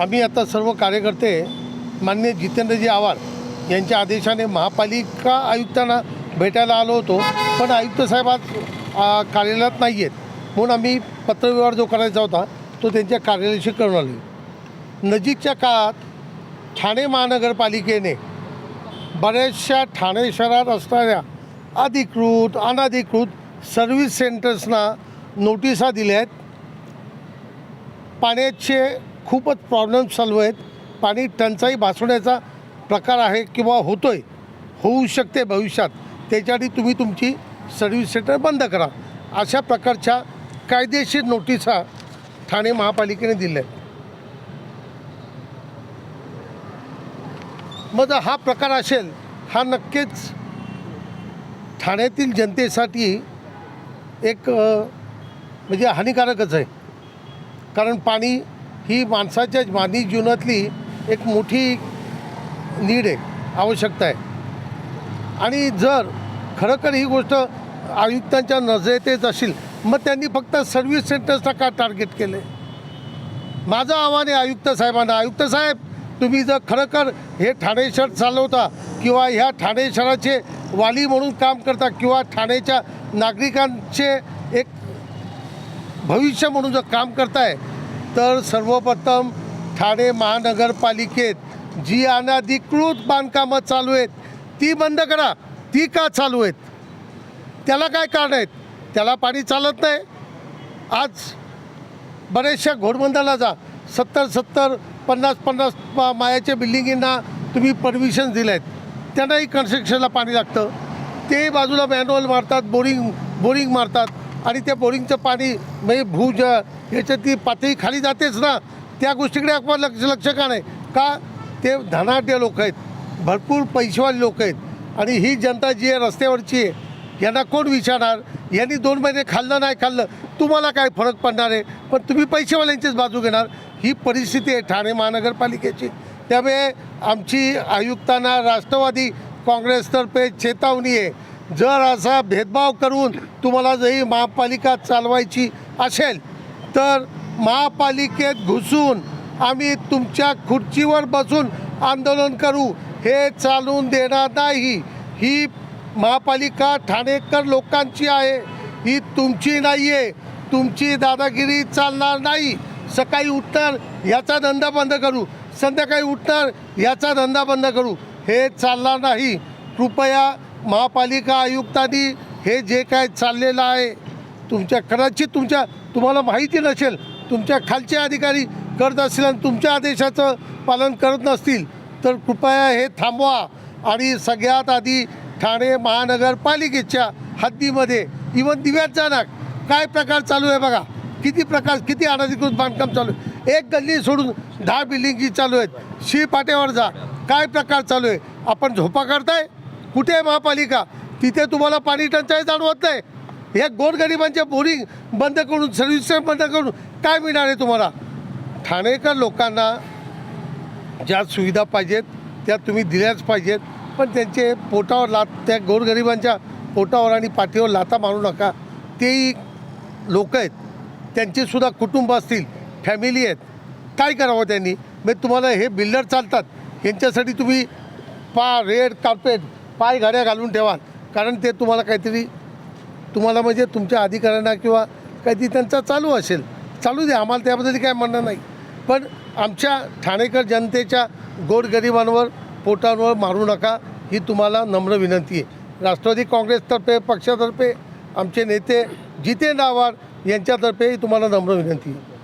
आम्ही आता सर्व कार्यकर्ते मान्य जितेंद्रजी आव्हाड यांच्या आदेशाने महापालिका आयुक्तांना भेटायला आलो होतो पण आयुक्त साहेब आज कार्यालयात नाही आहेत. म्हणून आम्ही पत्रव्यवहार जो करायचा होता तो त्यांच्या कार्यालयाशी करून आलो नजीकच्या काळात ठाणे महानगरपालिकेने बऱ्याचशा ठाणे शहरात असणाऱ्या अधिकृत अनधिकृत सर्व्हिस सेंटर्सना नोटिसा दिल्या आहेत. पाण्याचे खूपच प्रॉब्लेम चालू आहेत. पाणी टंचाई भासवण्याचा प्रकार आहे किंवा होतो आहे होऊ शकते भविष्यात. त्याच्यासाठी तुम्ही तुमची सर्व्हिस सेंटर बंद करा. अशा प्रकारच्या कायदेशीर नोटिसा ठाणे महापालिकेने दिल्या आहेत. मग जर हा प्रकार असेल हा नक्कीच ठाण्यातील जनतेसाठी एक म्हणजे हानिकारकच आहे. कारण पाणी ही माणसाच्या मानवी जीवनातली एक मोठी नीड आहे आवश्यकता आहे. आणि जर खरोखर ही गोष्ट आयुक्तांच्या नजरेतच असेल मग त्यांनी फक्त सर्व्हिस सेंटर्सला का टार्गेट केले माझं आव्हान आहे आयुक्त साहेबांना. आयुक्त साहेब तुम्ही जर खरोखर हे ठाणे शहर चालवता किंवा ह्या ठाणे शहराचे वाली म्हणून काम करता किंवा ठाण्याच्या नागरिकांचे एक भविष्य म्हणून जर काम करताय तर सर्वप्रथम ठाणे महानगरपालिकेत जी अनाधिकृत बांधकामं चालू आहेत ती बंद करा. ती का चालू आहेत? त्याला काय कारण आहेत? त्याला पाणी चालत नाही. आज बऱ्याचशा घोडबंदाला जा. सत्तर सत्तर पन्नास पन्नास मा- मायाच्या बिल्डिंगींना तुम्ही परमिशन दिले आहेत त्यांनाही कन्स्ट्रक्शनला पाणी लागतं. ते बाजूला मॅन्युअल मारतात बोरिंग बोरिंग मारतात. आणि त्या बोरिंगचं पाणी म्हणजे भूज याच्यात ती पातळी खाली जातेच ना त्या गोष्टीकडे आपण लक्ष लक्ष का नाही? का ते धनाढ्य लोक आहेत भरपूर पैसेवाले लोक आहेत आणि ही जनता जी आहे रस्त्यावरची आहे यांना कोण विचारणार? यांनी दोन महिने खाल्लं नाही खाल्लं तुम्हाला काय फरक पडणार आहे? पण तुम्ही पैसेवाल्यांचीच बाजू घेणार. ही परिस्थिती आहे ठाणे महानगरपालिकेची. त्यामुळे आमची आयुक्तांना राष्ट्रवादी काँग्रेसतर्फे चेतावणी आहे. जर असा भेदभाव करून तुम्हाला जरी महापालिका चालवायची असेल तर महापालिकेत घुसून आम्ही तुमच्या खुर्चीवर बसून आंदोलन करू. हे चालून देणार नाही. ही महापालिका ठाणेकर लोकांची आहे. ही तुमची नाही आहे तुमची दादागिरी चालणार नाही. सकाळी उठणार याचा धंदा बंद करू. संध्याकाळी उठणार याचा धंदा बंद करू. हे चालणार नाही. कृपया महापालिका आयुक्तांनी हे जे काय चाललेलं आहे तुमच्या कदाचित तुमच्या तुम्हाला माहिती नसेल तुमच्या खालचे अधिकारी करत असतील आणि तुमच्या आदेशाचं पालन करत नसतील तर कृपया हे थांबवा. आणि सगळ्यात आधी ठाणे महानगरपालिकेच्या हद्दीमध्ये इवन दिव्यात जाणार. काय प्रकार चालू आहे बघा. किती प्रकार किती अनधिकृत बांधकाम चालू आहे. एक गल्ली सोडून दहा बिल्डिंगी चालू आहेत. शी पाट्यावर जा. काय प्रकार चालू आहे? आपण झोपा करताय कुठे आहे महापालिका? तिथे तुम्हाला पाणी टंचाई जाणवत नाही. या गोरगरिबांच्या बोरिंग बंद करून सर्व्हिस बंद करून काय मिळणार आहे तुम्हाला? ठाणेकर लोकांना ज्या सुविधा पाहिजेत त्या तुम्ही दिल्याच पाहिजेत. पण त्यांचे पोटावर लात त्या गोरगरिबांच्या पोटावर आणि पाठीवर लाता मारू नका. तेही लोक आहेत. त्यांचेसुद्धा कुटुंब असतील फॅमिली आहेत. काय करावं त्यांनी? मग तुम्हाला हे बिल्डर चालतात. यांच्यासाठी तुम्ही पा रेड कार्पेट पाय घड्या घालून ठेवा कारण ते तुम्हाला काहीतरी तुम्हाला म्हणजे तुमच्या अधिकाऱ्यांना किंवा काहीतरी त्यांचा चालू असेल. चालू द्या आम्हाला त्याबद्दल काय म्हणणं नाही. पण आमच्या ठाणेकर जनतेच्या गोरगरिबांवर पोटांवर मारू नका ही तुम्हाला नम्र विनंती आहे. राष्ट्रवादी काँग्रेसतर्फे पक्षातर्फे आमचे नेते जितेंद्र आव्हाड यांच्यातर्फेही तुम्हाला नम्र विनंती आहे.